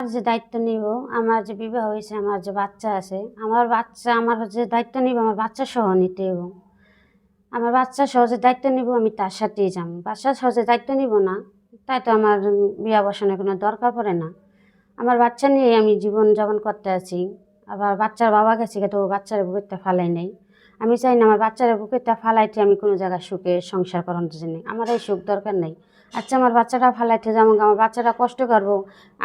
আমার যে দায়িত্ব নিব, আমার যে বিবাহ হয়েছে, আমার যে বাচ্চা আছে, আমার বাচ্চা, আমার যে দায়িত্ব নিব, আমার বাচ্চা সহ নিতে হবে আমার বাচ্চা সহজে দায়িত্ব নিব, আমি তার সাথেই যাব বাচ্চা সহজে দায়িত্ব নিব না, তাই তো আমার বিয়া বসানোর কোনো দরকার পড়ে না। আমার বাচ্চা নিয়ে আমি জীবন যাপন করতে আছি। আবার বাচ্চার বাবা গেছে তো বাচ্চার বুকেরটা ফালাই নেই। আমি চাই না আমার বাচ্চার বুকেরটা ফালাইতে আমি কোনো জায়গায় সুখে সংসার করানোর জন্য। আমার এই সুখ দরকার নেই। আচ্ছা আমার বাচ্চাটা ফালাইতে যেমন আমার বাচ্চাটা কষ্ট করব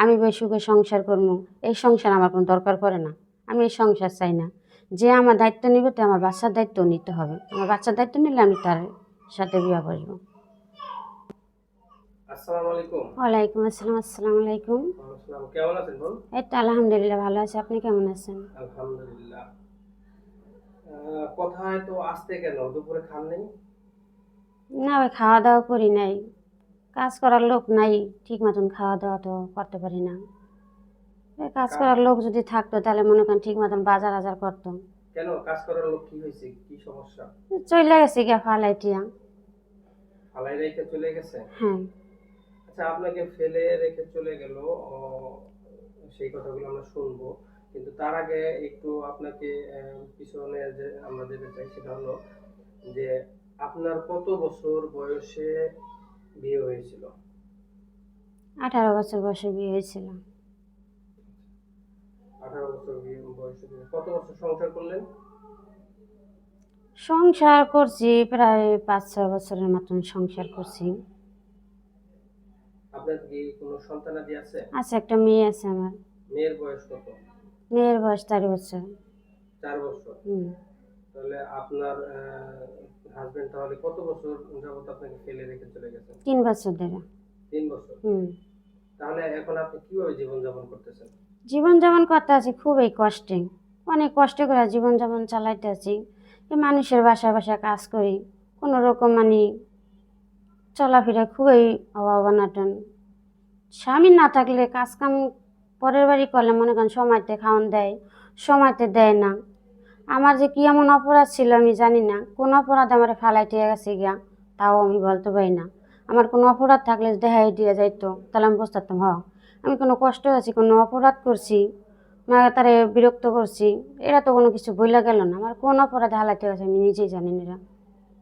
আমি বেশ সুখে সংসার করব। এই সংসার আমার কোনো দরকার পড়ে না। আমি এই সংসার চাই না। যে আমার দায়িত্ব নিবে তো আমার বাচ্চার দায়িত্ব নিতে হবে। আমার বাচ্চার দায়িত্ব নিলে আমি তার সাথে বিয়ে বসবো। আসসালামু আলাইকুম। ওয়ালাইকুম আসসালাম আসসালামু আলাইকুম। এই তো আলহামদুলিল্লাহ ভালো আছি। আপনি কেমন আছেন? আলহামদুলিল্লাহ। কোথায় তো আসতে কেন দুপুরে খান নেই? না ওই খাওয়া দাওয়া করি নাই। কাজ করার লোক নাই ঠিক মতন খাওয়া দাওয়া তো করতে পারি না। এই কাজ করার লোক যদি থাকতো তাহলে মনে করেন ঠিক মতন বাজার আজার করতো। কেন? কাজ করার লোক কি হয়েছে? কি সমস্যা? চলে গেছে গিয়া ফালাইটিয়া। ফালাই রেখে চলে গেছে? হ্যাঁ। আচ্ছা আপনাকে ফেলে রেখে চলে গেল সেই কথাগুলো আমরা শুনব। কিন্তু তার আগে একটু আপনাকে পিছনে যে আমরা যেতে চাই সেটা হলো যে আপনার কত বছর বয়সে বিয়ে হয়েছিল? আঠারো বছর বয়সে বিয়ে হয়েছিল। আঠারো বছর বিয়ে বয়সে কত বছর সংসার করলেন? সংসার করছি প্রায় পাঁচ ছয় বছরের মতন সংসার করছি। আপনার কি কোনো সন্তানাদি আছে? আছে একটা মেয়ে আছে আমার। মেয়ের বয়স কত? মেয়ের বয়স চার বছর। চার বছর। তাহলে আপনার হাজবেন্ড তাহলে কত বছর যাবত আপনাকে ফেলে রেখে চলে গেছেন তিন বছর ধরে। তিন বছর। হুম। তাহলে এখন আপনি কীভাবে জীবন যাপন করতেছেন? জীবনযাপন করতে আছি খুবই কষ্টে। অনেক কষ্ট করে জীবনযাপন চালাইতে আছি। মানুষের বাসায় বাসায় কাজ করি। কোনো রকম মানে চলাফেরা খুবই অভাব অনাটন। স্বামী না থাকলে কাজ কাম পরের বাড়ি করলে মনে করেন সময়তে খাওয়ান দেয় সময়তে দেয় না। আমার যে কি এমন অপরাধ ছিল আমি জানি না। কোন অপরাধ আমার ফালাইতে গেছে গিয়া তাও আমি বলতে পারি না। আমার কোনো অপরাধ থাকলে দেখাই দিয়ে যাইতো তাহলে আমি বুঝতে পারতাম হ। আমি কোনো কষ্ট আছি কোনো অপরাধ করছি না তারে বিরক্ত করছি এরা তো কোনো কিছু বইলা গেল না। আমার কোন অপরাধ হালাইতে গেছে আমি নিজেই জানি না এরা।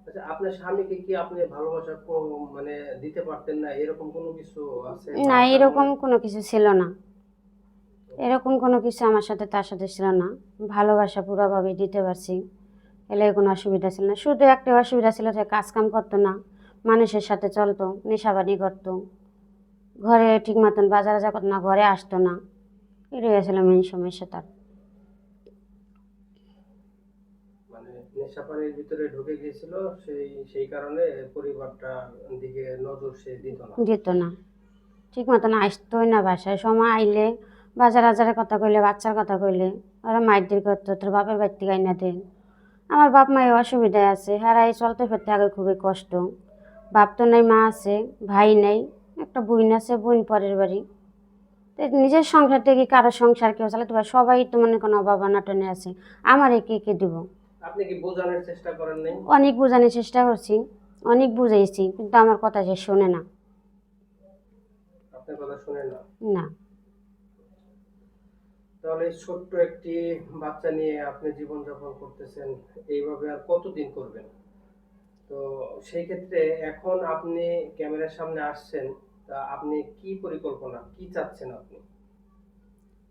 আচ্ছা আপনার স্বামীকে কি আপনি ভালোবাসা মানে দিতে পারতেন না? এরকম কোনো কিছু আছে? না এরকম কোনো কিছু ছিল না। এরকম কোনো কিছু আমার সাথে তার সাথে ছিল না। ভালোবাসা পুরোভাবে দিতে পারছি। এলে কোনো অসুবিধা ছিল না। শুধু একটা অসুবিধা ছিল যে কাজ কাম করতো না মানুষের সাথে চলতো নেশাবানি করতো। ঘরে ঠিক মতন বাজার বাজার করতো না ঘরে আসতো না। এটাই ছিল মেন সমস্যা তার। মানে নেশাপানির ভিতরে ঢুকে গিয়েছিল সেই সেই কারণে পরিবারটা দিকে নজর সে দিত না। দিত না। ঠিক মতন আসতোই না বাসায়। সময় আইলে বাজার আজারের কথা কইলে বাচ্চার কথা কইলে ওরা মাইদের করতো তোর বাপের বাড়ি থেকে আইনা দে। আমার বাপ মায়ের অসুবিধায় আছে হারাই চলতে ফিরতে আগে খুবই কষ্ট। বাপ তো নেই মা আছে ভাই নেই একটা বোন আছে বোন পরের বাড়ি। তো নিজের সংসার থেকে কারও সংসার কেউ চালাতে পারে সবাই তো মনে কোনো অভাব অনাটনে আছে। আমারে কে কে দিব? আপনি কি বোঝানোর চেষ্টা করেন নাই? অনেক বোঝানোর চেষ্টা করছি অনেক বুঝাইছি কিন্তু আমার কথা সে শোনে না। আপনার কথা শুনে না? না। তাহলে ছোট্ট একটি বাচ্চা নিয়ে আপনি জীবনযাপন করতেছেন এইভাবে আর কতদিন করবেন? তো সেই ক্ষেত্রে এখন আপনি ক্যামেরার সামনে আসছেন তা আপনি কি পরিকল্পনা কি চাচ্ছেন আপনি?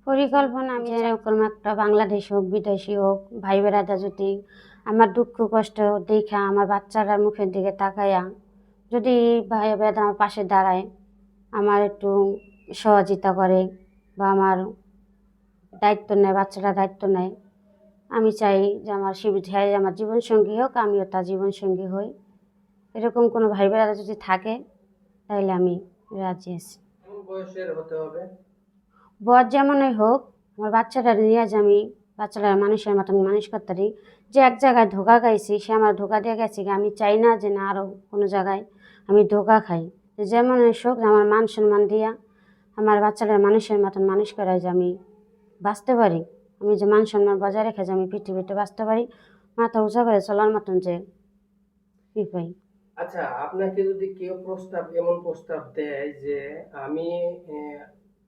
পরিকল্পনা আমি এরকম একটা বাংলাদেশ হোক বিদেশি হোক ভাই বেড়াদা যদি আমার দুঃখ কষ্ট দেখা আমার বাচ্চারার মুখের দিকে তাকাইয়া যদি ভাই বেড়াদা আমার পাশে দাঁড়ায় আমার একটু সহযোগিতা করে বা আমার দায়িত্ব নেয় বাচ্চারা দায়িত্ব নেয়। আমি চাই যে আমার সুবিধায় আমার জীবনসঙ্গী হোক আমিও তার জীবনসঙ্গী হই। এরকম কোনো ভাই বেড়াদা যদি থাকে তাহলে আমি রাজি আছি। বর যেমনই হোক আমার বাচ্চাটা নিয়ে যে আমি বাচ্চারা মানুষের মতন মানুষ করতে পারি। যে এক জায়গায় ধোকা খাইছি সে আমার ধোকা দিয়ে গেছে আমি চাই না যে না আরও কোনো জায়গায় আমি ধোকা খাই। যেমন হোক আমার মান সম্মান দিয়া আমার বাচ্চাটার মানুষের মতন মানুষ করায় যে আমি বাঁচতে পারি। আমি যে মান সম্মান বজায় রেখে যে আমি পৃথিবীতে বাঁচতে পারি মাথা উঁচা করে চলার মতন যে ই পাই। আচ্ছা আপনাকে যদি কেউ প্রস্তাব এমন প্রস্তাব দেয় যে আমি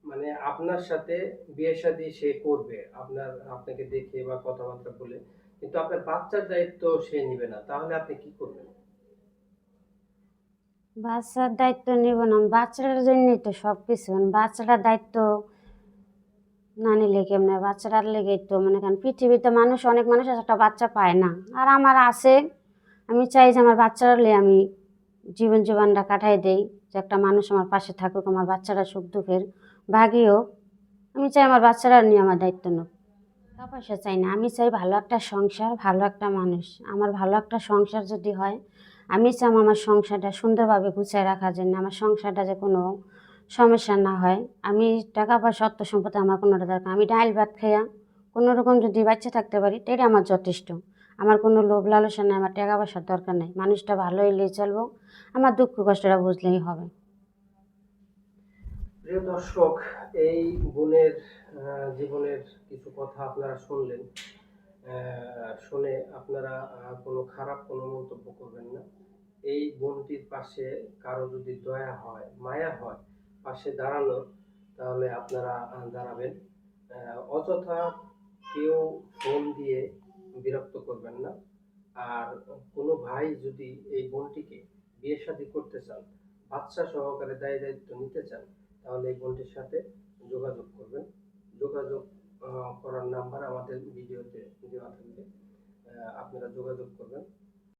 মানে আপনার সাথে বিয়ে শাদী সে করবে আপনার আপনাকে দেখে বা কথাবার্তা বলে কিন্তু আপনার বাচ্চার দায়িত্ব সে নিবে না তাহলে আপনি কি করবেন? বাচ্চার দায়িত্ব নিব না বাচ্চাটার জন্যই তো সব কিছু বাচ্চাটার দায়িত্ব না নিলে কেমনে বাচ্চাটার লেগেই তো মনে করেন, পৃথিবীতে মানুষ, অনেক মানুষ আছে, একটা বাচ্চা পায় না। আর আমার আছে, আমি চাই যে আমার বাচ্চারা নিয়ে আমি জীবন জীবনটা কাটাই দেই, যে একটা মানুষ আমার পাশে থাকুক, আমার বাচ্চারা সুখ দুঃখের ভাগী হোক। আমি চাই আমার বাচ্চারা নিয়ে আমার দায়িত্ব নেব টাকা পয়সা চাই না, আমি চাই ভালো একটা সংসার, ভালো একটা মানুষ। আমার ভালো একটা সংসার যদি হয়, আমি চাই আমার সংসারটা সুন্দরভাবে গুছিয়ে রাখার জন্য, আমার সংসারটা যে কোনো সমস্যা না হয়। আমি টাকা পয়সা, অর্থ সম্পত্তি আমার কোনোটা দরকার আমি ডাইল ভাত খাইয়া কোনো রকম যদি বাচ্চা থাকতে পারি তাই আমার যথেষ্ট। আমার কোনো লোভ লালসা নেই, আমার টাকা পয়সার দরকার নেই। মানুষটা ভালো হইলেই চলবো। আমার দুঃখ কষ্টটা বুঝলেই হবে। প্রিয় দর্শক, এই বোনের জীবনের কিছু কথা আপনারা শুনলেন। শুনে আপনারা কোনো খারাপ কোনো মন্তব্য করবেন না। এই বোনটির পাশে কারও যদি দয়া হয়, মায়া হয় পাশে দাঁড়ানোর তাহলে আপনারা দাঁড়াবেন। অযথা কেউ ফোন দিয়ে বিরক্ত করবেন না। আর কোনো ভাই যদি এই বোনটিকে বিয়ে শাদী করতে চান, বাচ্চা সহকারে দায় দায়িত্ব নিতে চান, তাহলে এই বোনটির সাথে যোগাযোগ করবেন। যোগাযোগ করার নাম্বার আমাদের ভিডিওতে দেওয়া থাকবে। আপনারা যোগাযোগ করবেন।